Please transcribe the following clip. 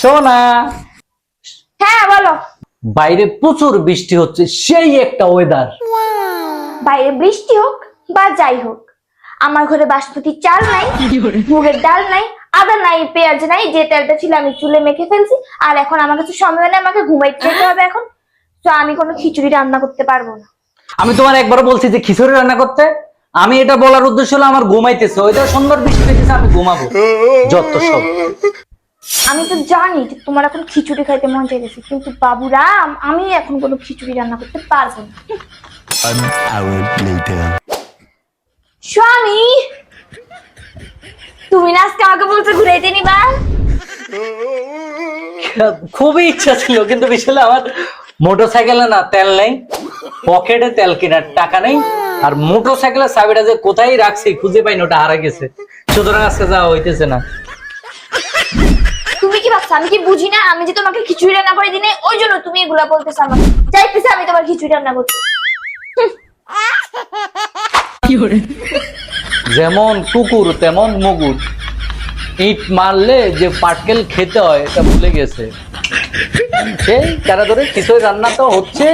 সোনা। হ্যাঁ বলো। বাইরে প্রচুর বৃষ্টি হচ্ছে সেই একটা ওয়েদার বাইরে বৃষ্টি হোক বা যাই হোক আমার ঘরে বাসমতি চাল নাই মুগের ডাল নাই আদা নাই পেঁয়াজ নাই যে তেলটা ছিল আমি চুলে মেখে ফেলছি আর এখন আমার কাছে সময় নেই আমাকে ঘুমাইতে যেতে হবে এখন তো আমি কোনো খিচুড়ি রান্না করতে পারব না। আমি তোমার একবার বলছি যে খিচুড়ি রান্না করতে আমি এটা বলার উদ্দেশ্য হলো আমার ঘুমাইতেছে ওইটা সুন্দর বৃষ্টি হইতেছে আমি ঘুমাবো যত সব। আমি তো জানি যে তোমার এখন খিচুড়ি খাইতে মন চাইতেছে কিন্তু বাবুরাম আমি এখন কোনো খিচুড়ি রান্না করতে পারব না. স্বামী! তুমি না আজকে আমাকে বলছো ঘুরাইতে নিবা? খুবই ইচ্ছা ছিল কিন্তু বিষয় আমার মোটর সাইকেলে না তেল নেই পকেটে তেল কেনার টাকা নেই আর মোটর সাইকেলের চাবিটা যে কোথায় রাখছি খুঁজে পাইনি ওটা হারা গেছে। সুতরাং আজকে যাওয়া হইতেছে না। তুমি আমি কি বুঝি না? আমি যে তোমাকে খিচুড়ি রান্না করে দিনে ওই জন্য তুমি এগুলা বলতেছো আমাকে। চাইতেছে আমি তোমার খিচুড়ি রান্না করছি। যেমন কুকুর তেমন মগুর। ইট মারলে যে পাটকেল খেতে হয় এটা ভুলে গেছে। সেই তারা ধরে খিচুড়ি রান্না তো হচ্ছে